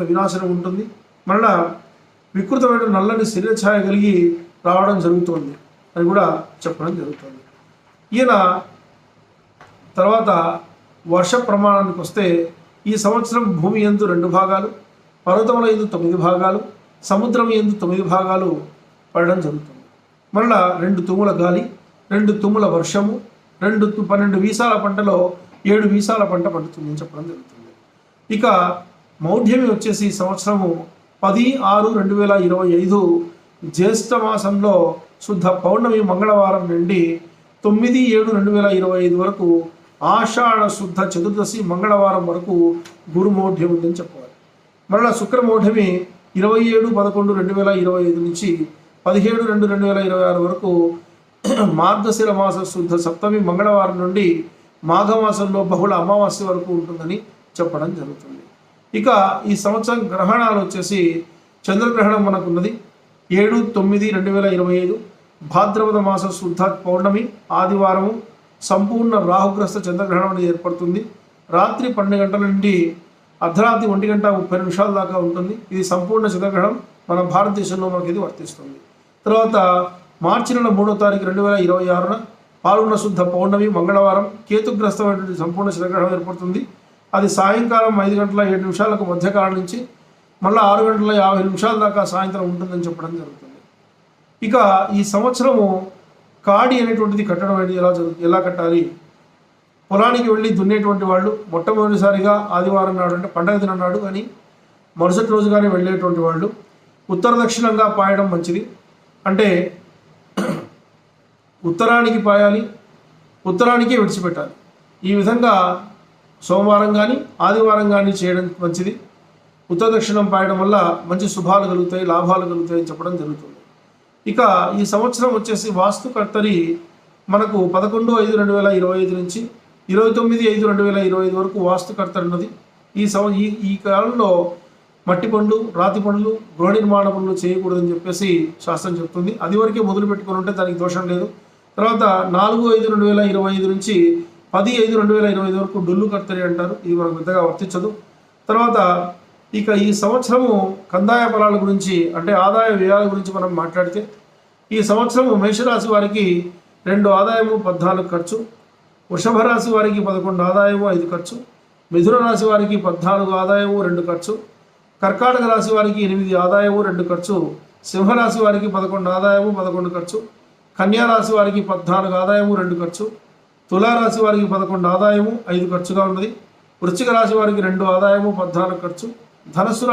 వినాశనం ఉంటుంది. మరలా వికృతమైన నల్లని శరీర ఛాయ కలిగి రావడం జరుగుతుంది అని కూడా చెప్పడం జరుగుతుంది. ఈయన తర్వాత వర్ష ప్రమాణానికి వస్తే ఈ సంవత్సరం భూమి ఎందు రెండు భాగాలు పర్వతముల ఎందు తొమ్మిది భాగాలు సముద్రం ఎందు తొమ్మిది భాగాలు పడడం జరుగుతుంది. మరలా రెండు తుమ్ముల గాలి రెండు తుమ్ముల వర్షము రెండు తు- పన్నెండు వీసాల పంటలో ఏడు వీసాల పంట పండుతుందని చెప్పడం జరుగుతుంది. ఇక మౌఢ్యమి వచ్చేసి సంవత్సరము పది ఆరు రెండు వేల ఇరవై ఐదు జ్యేష్ఠ మాసంలో శుద్ధ పౌర్ణమి మంగళవారం నుండి తొమ్మిది ఏడు రెండు వేల ఇరవై ఐదు వరకు ఆషాఢ శుద్ధ చతుర్దశి మంగళవారం వరకు గురుమౌఢ్యం ఉందని చెప్పాలి. మరలా శుక్రమౌఢమి ఇరవై ఏడు పదకొండు రెండు వేల ఇరవై ఐదు నుంచి పదిహేడు రెండు రెండు వేల ఇరవై ఆరు వరకు మార్గశిర మాస శుద్ధ సప్తమి మంగళవారం నుండి మాఘమాసంలో బహుళ అమావాస్య వరకు ఉంటుందని చెప్పడం జరుగుతుంది. ఇక ఈ సంవత్సరం గ్రహణాలు వచ్చేసి చంద్రగ్రహణం మనకున్నది. ఏడు తొమ్మిది రెండు వేల ఇరవై ఐదు భాద్రపద మాస శుద్ధ పౌర్ణమి ఆదివారము సంపూర్ణ రాహుగ్రస్త చంద్రగ్రహణం అనేది ఏర్పడుతుంది. రాత్రి పన్నెండు గంటల నుండి అర్ధరాత్రి ఒంటి గంట ముప్పై నిమిషాల దాకా ఉంటుంది. ఇది సంపూర్ణ చంద్రగ్రహణం మన భారతదేశంలో మనకి ఇది వర్తిస్తుంది. తర్వాత మార్చి నెల మూడో తారీఖు రెండు వేల ఇరవై ఆరున పాల్గొన్న శుద్ధ పౌర్ణమి మంగళవారం కేతుగ్రస్తమైనటువంటి సంపూర్ణ చంద్రగ్రహణం ఏర్పడుతుంది. అది సాయంకాలం ఐదు గంటల ఏడు నిమిషాలకు మధ్యకాలం నుంచి మళ్ళీ ఆరు గంటల యాభై నిమిషాల దాకా సాయంత్రం ఉంటుందని చెప్పడం జరుగుతుంది. ఇక ఈ సంవత్సరము కాడి అనేటువంటిది కట్టడం అనేది ఎలా జరుగు ఎలా కట్టాలి? పొలానికి వెళ్ళి దున్నేటువంటి వాళ్ళు మొట్టమొదటిసారిగా ఆదివారం నాడు అంటే పండగ దినం నాడు కానీ మరుసటి రోజు కానీ వెళ్ళేటువంటి వాళ్ళు ఉత్తర దక్షిణంగా పాయడం మంచిది. అంటే ఉత్తరానికి పాయాలి ఉత్తరానికే విడిచిపెట్టాలి. ఈ విధంగా సోమవారం కానీ ఆదివారం కానీ చేయడం మంచిది. ఉత్తర దక్షిణం పాయడం వల్ల మంచి శుభాలు కలుగుతాయి లాభాలు కలుగుతాయి అని చెప్పడం జరుగుతుంది. ఇక ఈ సంవత్సరం వచ్చేసి వాస్తుకర్తరి మనకు పదకొండు ఐదు రెండు వేల ఇరవై ఐదు నుంచి ఇరవై తొమ్మిది ఐదు రెండు వేల ఇరవై ఐదు వరకు వాస్తుకర్తరి ఉన్నది. ఈ సంవ ఈ ఈ కాలంలో మట్టి పనులు రాతి పనులు గృహ నిర్మాణ పనులు చేయకూడదని చెప్పేసి శాస్త్రం చెప్తుంది. అది వరకే మొదలు పెట్టుకుని ఉంటే దానికి దోషం లేదు. తర్వాత నాలుగు ఐదు రెండు వేల ఇరవై ఐదు నుంచి పది ఐదు రెండు వేల ఇరవై ఐదు వరకు డొల్లు కర్తరి అంటారు. ఇది మనకు పెద్దగా వర్తించదు. తర్వాత ఇక ఈ సంవత్సరము కందాయ ఫలాల గురించి అంటే ఆదాయ వ్యయాల గురించి మనం మాట్లాడితే ఈ సంవత్సరము మేషరాశి వారికి రెండు ఆదాయము పద్నాలుగు ఖర్చు. వృషభ రాశి వారికి పదకొండు ఆదాయము ఐదు ఖర్చు. మిథున రాశి వారికి పద్నాలుగు ఆదాయము రెండు ఖర్చు. కర్కాటక రాశి వారికి ఎనిమిది ఆదాయము రెండు ఖర్చు. సింహరాశి వారికి పదకొండు ఆదాయము పదకొండు ఖర్చు. కన్యా రాశి వారికి పద్నాలుగు ఆదాయము రెండు ఖర్చు. తులారాశి వారికి పదకొండు ఆదాయము ఐదు ఖర్చుగా ఉన్నది. వృశ్చిక రాశి వారికి రెండు ఆదాయము పద్నాలుగు ఖర్చు. ధనస్సు